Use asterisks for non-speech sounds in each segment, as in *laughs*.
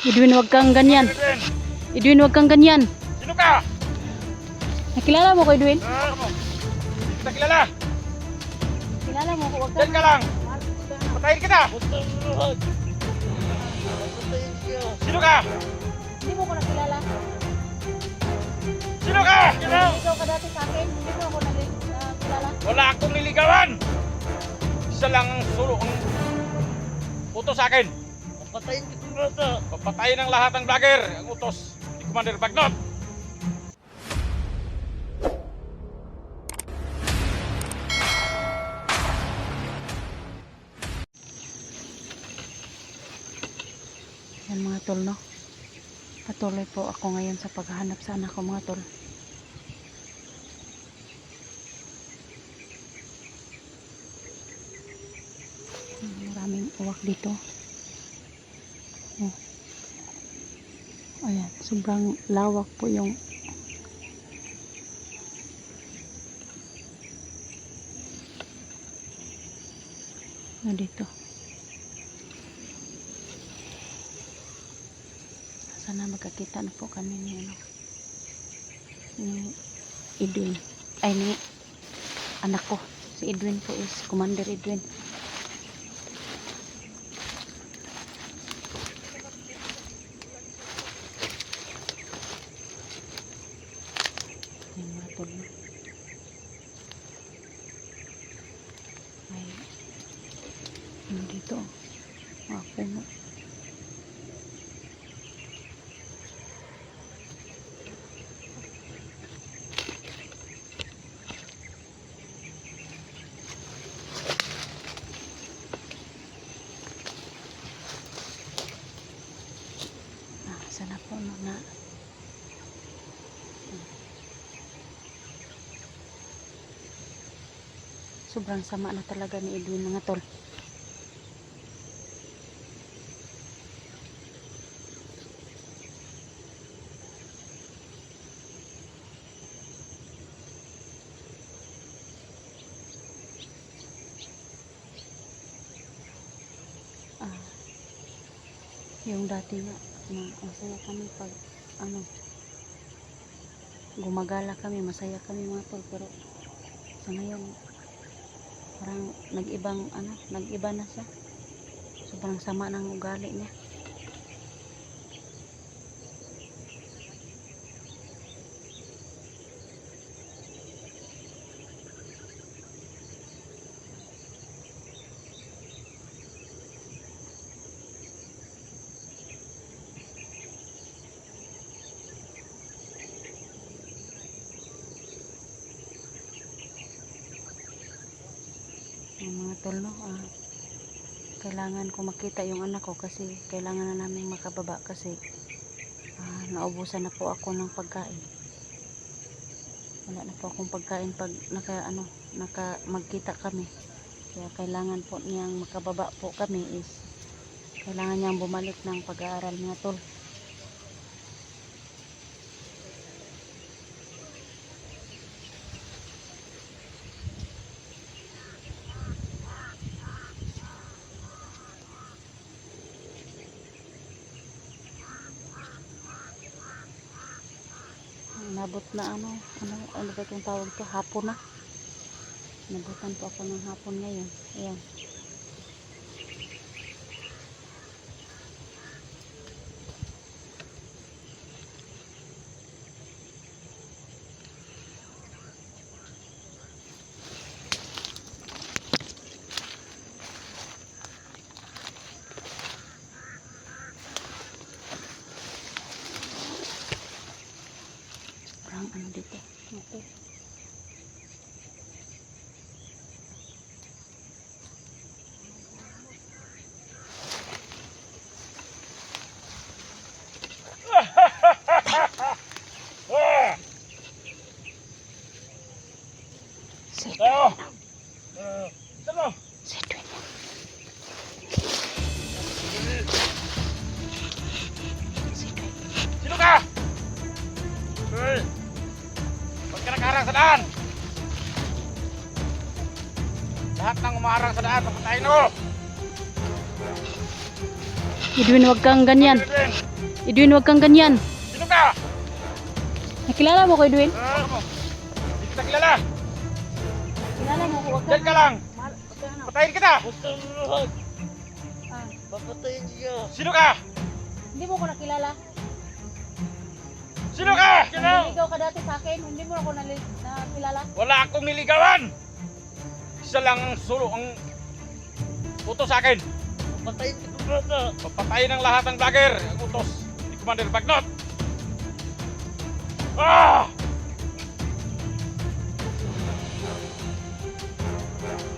Edwin, wag kang ganyan. Edwin, wag kang ganyan. sino ka? Nakilala mo ko, Edwin? Ah, mo. Kita kilala. Kilala mo ko, wag Diyan ka lang. Patayin kita. Sino ka? Hindi mo ko nakilala. Sino ka? Ikaw ka dati sa akin, hindi mo ako nakilala. Wala akong niligawan. Isa lang ang sulo ang utos sa akin. Patayin kita. Papatayin ang lahat ng vlogger. Ang utos ni Commander Bagnot. Yan mga tol, no? Patuloy po ako ngayon sa paghahanap sa anak ko mga tol. Maraming uwak dito. Oh. Ayan, sobrang lawak po yung na dito. Sana magkakita na po kami ni ano ni Edwin. Ay ni anak ko. Si Edwin po is Commander Edwin. Yan mga tol, no? Ay, ano dito? Mga puno. Ah, sana po no, na sobrang sama na talaga ni Edwin mga tol ah, yung dati nga masaya kami pag ano gumagala kami masaya kami mga tol pero sa ngayon parang nag-ibang ano nag-iba na siya. Sobrang sama ng ugali niya tol no ah, kailangan ko makita yung anak ko kasi kailangan na namin makababa kasi ah, naubusan na po ako ng pagkain. Wala na po akong pagkain pag naka ano naka magkita kami. Kaya kailangan po niyang makababa po kami is kailangan niyang bumalik ng pag-aaral mga tol nabot na ano ano ano ba itong tawag to? Hapon na? Nabutan po ako ng hapon ngayon. Ayan Edwin, wag kang ganyan. Edwin, wag kang ganyan. sino ka? Nakilala mo ko, Edwin? Ah, mo? Hindi kita kilala. Kilala mo ko, wag Diyan ka lang. Patayin kita. Ah, Papatayin niya. Sino ka? hindi mo ko nakilala. Sino ka? Naniligaw ka dati sa akin, hindi mo ako nakilala. Wala akong niligawan. Isa lang ang sulo ang utos sa akin. Papatayin kita bata. Papatayin ang lahat ng vlogger. Ang utos ni Commander Bagnot. Ah!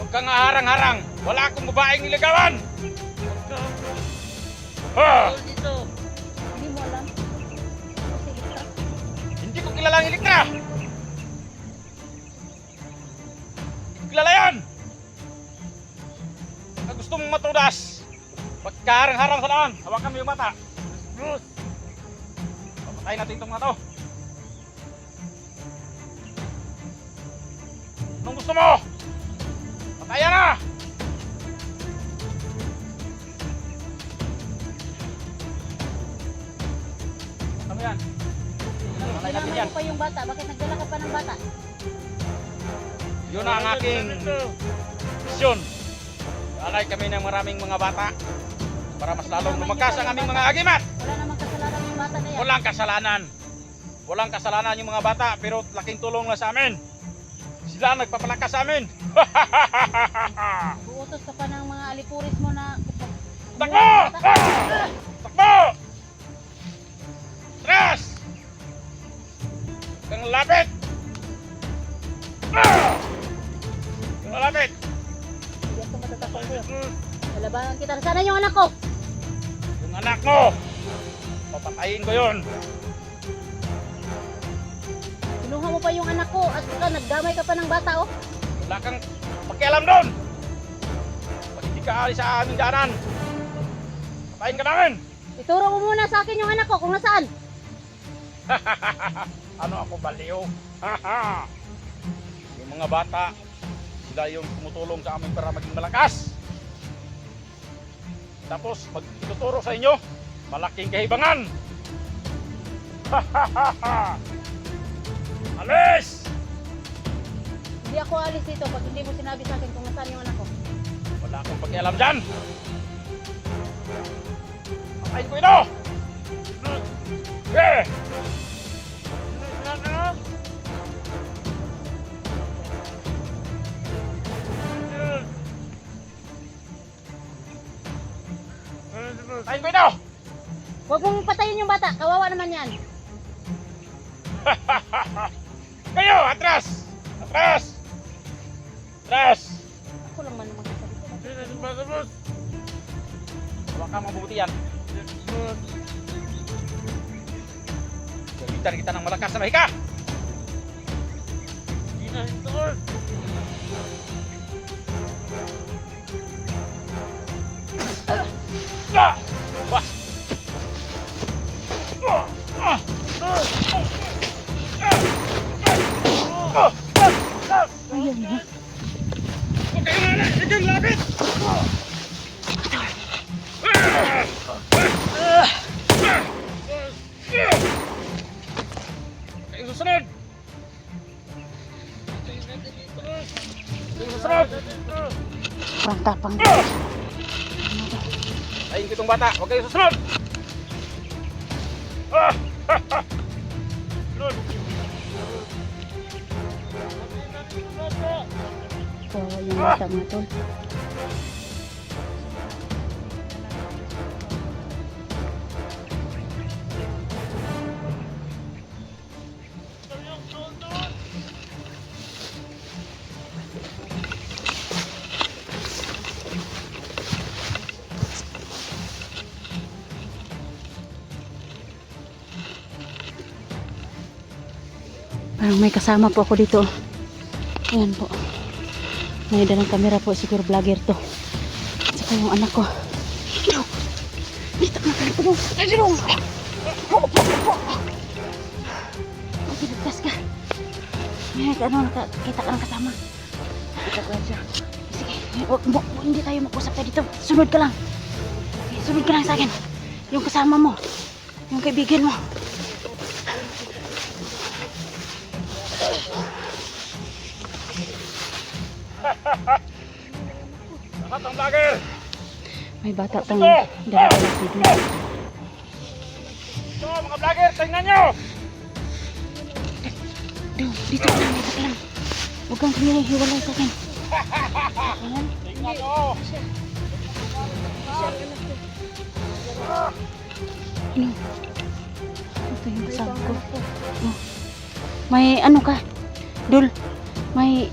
Huwag kang harang-harang. Wala akong babaeng niligawan. Ah! Hindi mo alam. Hindi ko kilala ang Elektra. Hindi ko kilala yan. Na gusto mong matudas. Pagkaharang-harang sa daan, hawakan mo yung mata. Bruce. Papatayin natin itong mga to. Anong gusto mo? Patayan na! Ano yan? Patay natin yan. pa yung bata. Bakit nagdala ka pa ng bata? Yun ang aking misyon. Alay kami ng maraming mga bata para mas lalong lumakas ang aming mga agimat. Wala namang kasalanan yung bata na yan. Walang kasalanan. Walang kasalanan yung mga bata pero laking tulong na sa amin. Sila ang nagpapalakas sa amin. *laughs* Buutos ka pa ng mga alipuris mo na... Takbo! Daanan, patayin ka namin! Ituro mo muna sa akin yung anak ko kung nasaan. *laughs* ano ako baliw? *laughs* yung mga bata, sila yung tumutulong sa amin para maging malakas. Tapos, pag ituturo sa inyo, malaking kahibangan. *laughs* Alis! Hindi ako alis dito pag hindi mo sinabi sa akin kung nasaan yung anak ko. Wala akong pakialam dyan. Patayin ko ito! Eh! Patayin ko ito! Huwag mong patayin yung bata. Kawawa naman yan. *laughs* Kayo, atras! Atras! Atras! Huwag kang mabuti yan. Gamitan kita ng malakas na mahika! Ah! Wah! Ah! Ah! Ah! Ah! Ayaw Parang tapang. Ayun ko itong bata, huwag kayo susunod! Ah! Sunod! Kawawa yung bata mga tol. Parang may kasama po ako dito. Ayan po. May dalang kamera po. Siguro vlogger to. At saka yung anak ko. Dito. Dito. Dito. Po. Magpilagtas ka. May ano, nakakita ka ng kasama. Nakita ko siya. Sige, hindi tayo mag-usap tayo dito. Sunod ka lang. Sunod ka lang sa akin. Yung kasama mo. Yung kaibigan mo. Lahat ng vlogger! May bata pang dala-dala si Dul. Ito mga vlogger, tingnan nyo! Dul, dito ka lang, dito ka lang. Huwag kang kumilay, hiwalay sa akin. Ayan. Tingnan nyo! Ano? Ito yung kasama ko. Oh. May ano ka? Dul, may...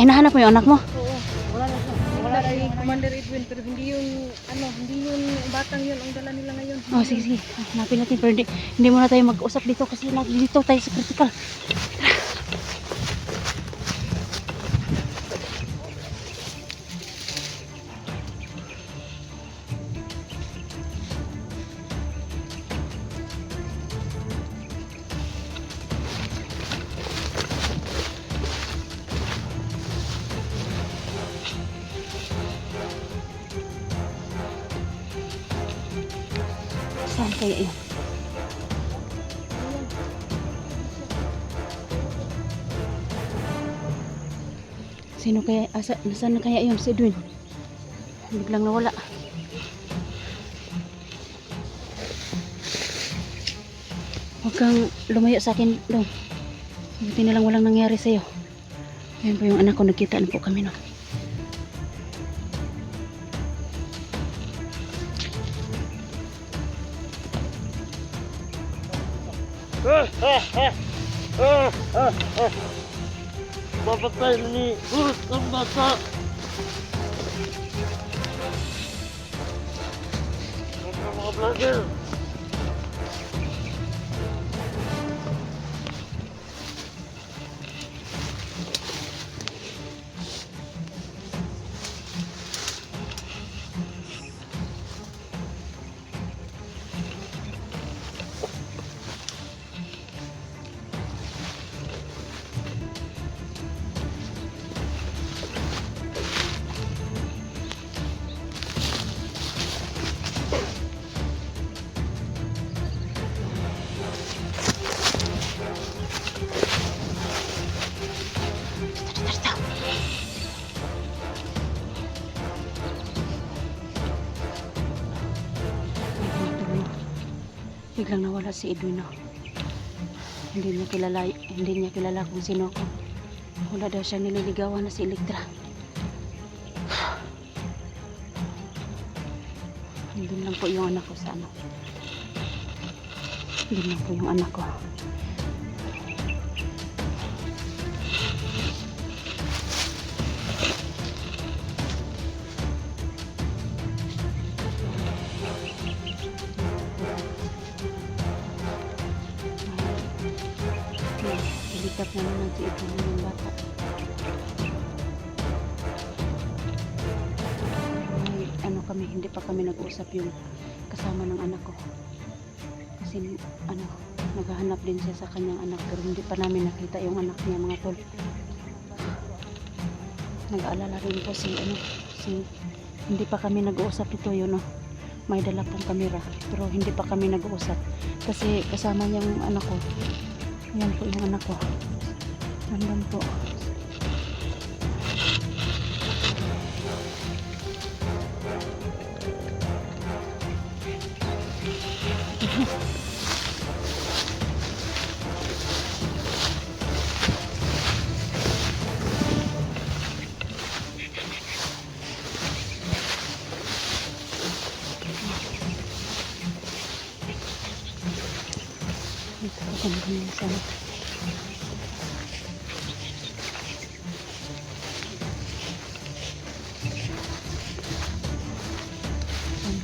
Eh, nahanap mo yung anak mo? Oo, wala na siya. Wala na si Commander Edwin pero hindi yung ano, hindi yung batang yun ang dala nila ngayon. Oh, sige, sige. Ah, Hanapin natin. Pero hindi, hindi muna tayo mag-usap dito kasi dito tayo sa critical. Kaya yun? Sino kaya, asa, nasaan na kaya yun si Edwin? Biglang nawala. Huwag kang lumayo sa akin, Dong. Buti na lang walang nangyari sa'yo. Ayan po yung anak ko, nagkita na po kami, no? Papatay ni Bruce ang bata. Mga Biglang nawala si Edwin no? Hindi niya kilala, hindi niya kilala kung sino ako. Wala daw siya nililigawan na si Electra. Doon lang po yung anak ko sa ano. Doon lang po yung anak ko. Ilikap na naman si Edwin ng bata. May ano kami, hindi pa kami nag-usap yung kasama ng anak ko. Kasi ano, naghahanap din siya sa kanyang anak pero hindi pa namin nakita yung anak niya mga tol. Nag-aalala rin po si ano, si hindi pa kami nag-uusap ito yun no. May dala pong kamera pero hindi pa kami nag-uusap kasi kasama niyang anak ko. Yan po yung anak ko. Nandun po.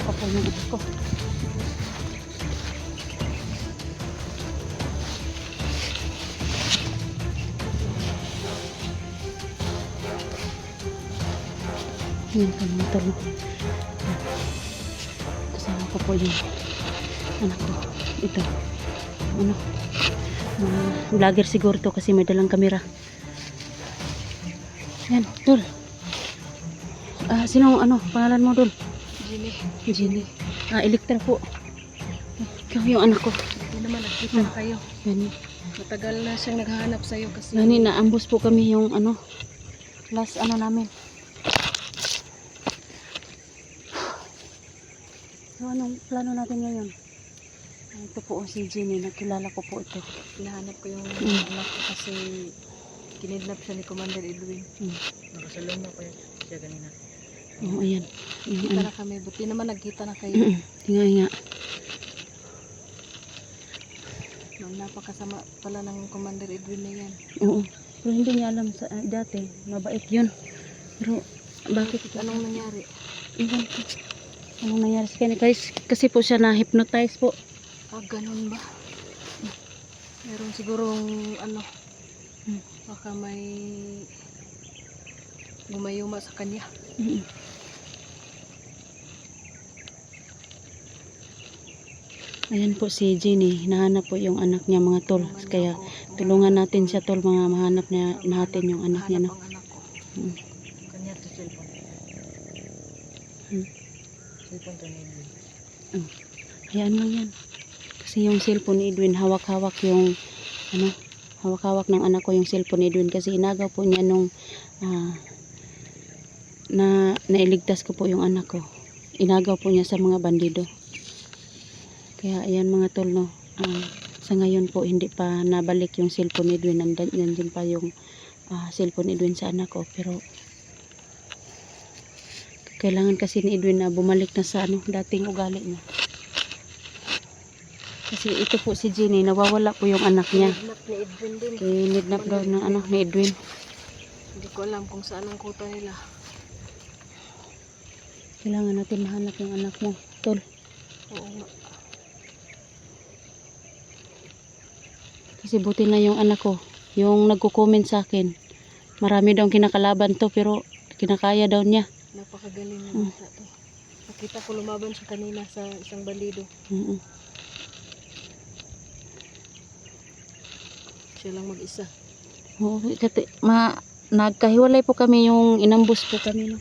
Pa po yung anak ko? Yan po mga talo. Kasama ko po yung anak ko. Ito. Ano? Mga vlogger siguro to kasi may dalang kamera. Yan, Dul. Ah, sino ano, pangalan mo, Dul? Jimmy. Jenny. Ah, Electra po. Ikaw yung anak ko. Hindi naman nagkita na kayo. Gani. Matagal na siyang naghahanap sa'yo kasi Gani na ambos po kami yung ano. Last ano namin. So anong plano natin ngayon? Ah, Ito po si Jenny. Nakilala ko po ito. hinahanap ko yung Mm. anak ko kasi kinidnap siya ni Commander Edwin. Mm. Nakasalong na pa siya kanina. Oh, ayan. Yung Kita ano. na kami. Buti naman nagkita na kayo. Mm-mm. Tingnan nga. Nung napakasama pala ng Commander Edwin na yan. Oo. Pero hindi niya alam sa ah, dati. Mabait yun. Pero bakit? Anong nangyari? Iwan ko. Anong nangyari sa kanya? Kasi, kasi po siya na-hypnotize po. Ah, ganun ba? Meron sigurong ano, Hmm. baka may gumayuma sa kanya. Mm-mm. Ayan po si Jenny. Hinahanap po yung anak niya mga tol. Kaya tulungan natin siya tol mga mahanap niya, natin yung anak niya. No? Mm. Hmm. Ni Edwin. Hayaan mo yan. Kasi yung cellphone ni Edwin, hawak-hawak yung, ano, hawak-hawak ng anak ko yung cellphone ni Edwin. Kasi inagaw po niya nung, ah, na, nailigtas ko po yung anak ko. Inagaw po niya sa mga bandido. Kaya ayan mga tol, no. ah, sa ngayon po, hindi pa nabalik yung cellphone ni Edwin. Nandan, nandun pa yung ah, cellphone ni Edwin sa anak ko. Pero, kailangan kasi ni Edwin na bumalik na sa ano, dating ugali niya. Kasi ito po si Jenny, nawawala po yung anak niya. Kidnap ni Edwin din. Kinidnap daw ng ano, ni Edwin. Hindi ko alam kung saan ang kuta nila. Kailangan natin mahanap yung anak mo. Tol, Oo nga. Kasi buti na yung anak ko. Yung nagko-comment sa akin. Marami daw kinakalaban to pero kinakaya daw niya. Napakagaling ng Mm. bata to. Nakita ko lumaban siya kanina sa isang balido. Mm-mm. Siya lang mag-isa. Oo, kati, ma, nagkahiwalay po kami yung inambus po kami. No?